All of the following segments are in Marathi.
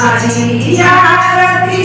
आणि आरती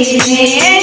Yeah.